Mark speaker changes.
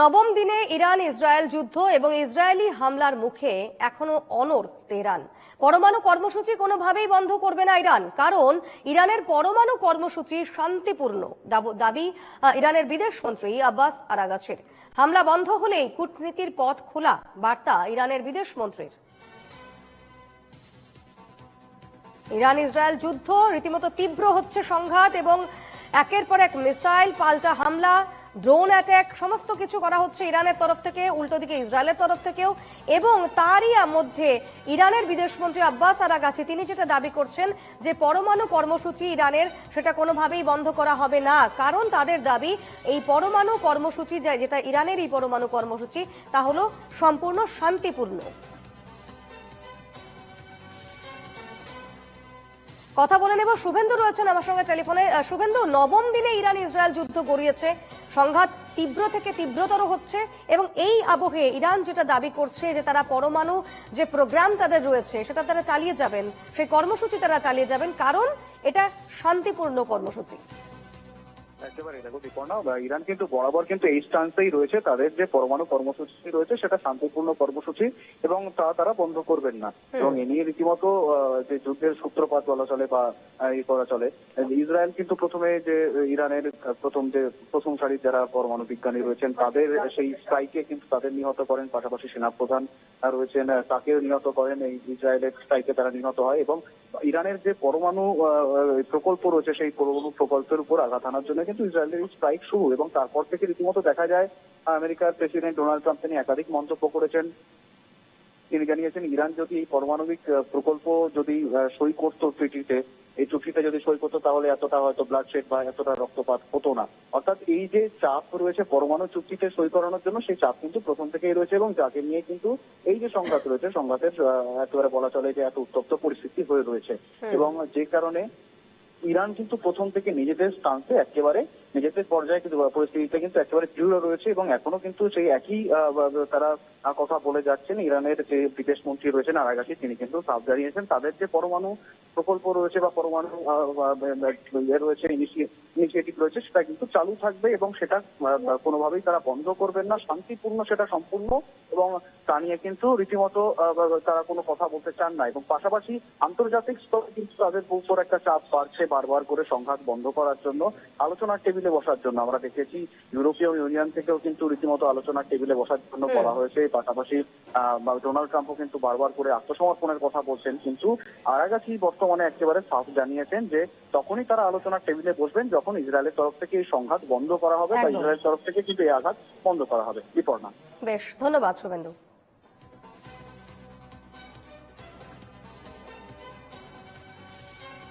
Speaker 1: নবম দিনে Iran Israel যুদ্ধ এবং ইসরায়েলি হামলার মুখে এখনও অনর তেহরান। পরমাণু কর্মসূচি কোনোভাবেই বন্ধ করবে না ইরান, কারণ ইরানের পরমাণু কর্মসূচি শান্তিপূর্ণ, দাবি ইরানের বিদেশ মন্ত্রী আব্বাস আরাগাছের। হামলা বন্ধ হলেই কূটনীতির পথ খোলা, বার্তা ইরানের বিদেশ মন্ত্রীর। ইরান ইসরায়েল যুদ্ধ, রীতিমতো তীব্র হচ্ছে সংঘাত এবং একের পর এক মিসাইল পাল্টা হামলা ড্রোন অ্যাটাক, সমস্ত কিছু করা হচ্ছে ইরানের তরফ থেকে, উল্টো দিকে ইসরায়েলের তরফ থেকেও। এবং তারই মধ্যে ইরানের বিদেশমন্ত্রী আব্বাস আরাগাছি তিনি যেটা দাবি করছেন যে পরমাণু কর্মসূচি ইরানের সেটা কোনোভাবেই বন্ধ করা হবে না। কারণ তাদের দাবি, এই পরমাণু কর্মসূচি যেটা ইরানের এই পরমাণু কর্মসূচি, তা হলো সম্পূর্ণ শান্তিপূর্ণ। কথা বলে নেব, শুভেন্দু রয়েছেন আমার সঙ্গে টেলিফোনে। শুভেন্দু, নবম দিনে ইরান ইসরায়েল যুদ্ধ গড়িয়েছে। সংঘাত তীব্র থেকে তীব্রতর হচ্ছে এবং এই আবহে ইরান যেটা দাবি করছে যে তারা পরমাণু যে প্রোগ্রাম তাদের রয়েছে সেটা তারা চালিয়ে যাবেন, সেই কর্মসূচি তারা চালিয়ে যাবেন, কারণ এটা শান্তিপূর্ণ কর্মসূচি।
Speaker 2: একেবারে দেখো দীপর্ণা ইরান কিন্তু বরাবর কিন্তু এই স্টান্সেই রয়েছে তাদের যে পরমাণু কর্মসূচি রয়েছে সেটা শান্তিপূর্ণ কর্মসূচি এবং তা তারা বন্ধ করবেন না। এবং এ নিয়ে রীতিমতো যে যুদ্ধের সূত্রপাত বলা চলে বা ই করা চলে ইসরায়েল কিন্তু প্রথমে যে ইরানের প্রথম যে প্রথম সারির যারা পরমাণু বিজ্ঞানী রয়েছেন তাদের সেই স্ট্রাইকে কিন্তু তাদের নিহত করেন পাশাপাশি সেনাপ্রধান রয়েছেন তাকেও নিহত করেন এই ইসরায়েলের স্ট্রাইকে তারা নিহত হয় এবং ইরানের যে পরমাণু প্রকল্প রয়েছে সেই পরমাণু প্রকল্পের উপর আঘাত আনার জন্য কিন্তু ইসরায়েলের এই স্ট্রাইক শুরু এবং তারপর থেকে রীতিমতো দেখা যায় আমেরিকার প্রেসিডেন্ট ডোনাল্ড ট্রাম্প তিনি একাধিক মন্তব্য করেছেন। তিনি জানিয়েছেন ইরান যদি এই পারমাণবিক প্রকল্প যদি সই করতো ট্রিটিতে এই চুক্তিতে যদি সই করতো তাহলে এতটা হয়তো ব্লাড শেড বা এতটা রক্তপাত হতো না। অর্থাৎ এই যে চাপ রয়েছে পরমাণু চুক্তিতে সই করানোর জন্য সেই চাপ কিন্তু প্রথম থেকেই রয়েছে এবং যাকে নিয়ে কিন্তু এই যে সংঘাত রয়েছে সংঘাতের একেবারে বলা চলে যে এত উত্তপ্ত পরিস্থিতি হয়ে রয়েছে। এবং যে কারণে ইরান কিন্তু প্রথম থেকে নিজেদের স্টান্সে একেবারে নিজেদের পর্যায়ে কিন্তু, পরিস্থিতিতে কিন্তু একেবারে দৃঢ় রয়েছে এবং এখনও কিন্তু সেই একই তারা কথা বলে যাচ্ছেন ইরানের যে বিদেশ মন্ত্রী রয়েছেন আরাগাসি তিনি কিন্তু সাফ জানিয়েছেন। তাদের যে পরমাণু প্রকল্প রয়েছে বা পরমাণু ইয়ে রয়েছে ইনিশিয়েটিভ রয়েছে সেটা কিন্তু চালু থাকবে এবং সেটা কোনোভাবেই তারা বন্ধ করবেন না শান্তিপূর্ণ সেটা সম্পূর্ণ এবং তা নিয়ে কিন্তু রীতিমতো তারা কোনো কথা বলতে চান না এবং পাশাপাশি আন্তর্জাতিক স্তরে কিন্তু তাদের উপর একটা চাপ বাড়ছে বারবার করে সংঘাত বন্ধ করার জন্য আলোচনার টেবিলে বসার জন্য। আমরা দেখেছি ইউরোপীয় ইউনিয়ন থেকেও কিন্তু রীতিমতো আলোচনার টেবিলে বসার জন্য বলা হয়েছে। পাশাপাশি ডোনাল্ড ট্রাম্পও কিন্তু বারবার করে আত্মসমর্পণের কথা বলছেন কিন্তু আরাগাছি বর্তমানে একেবারে সাফ জানিয়েছেন যে তখনই তারা আলোচনার টেবিলে বসবেন যখন ইসরায়েলের তরফ থেকে এই সংঘাত বন্ধ করা হবে বা। ইসরায়েলের তরফ থেকে কিন্তু এই আঘাত বন্ধ করা হবে। বিপর্ণা
Speaker 1: বেশ ধন্যবাদ শুভেন্দু।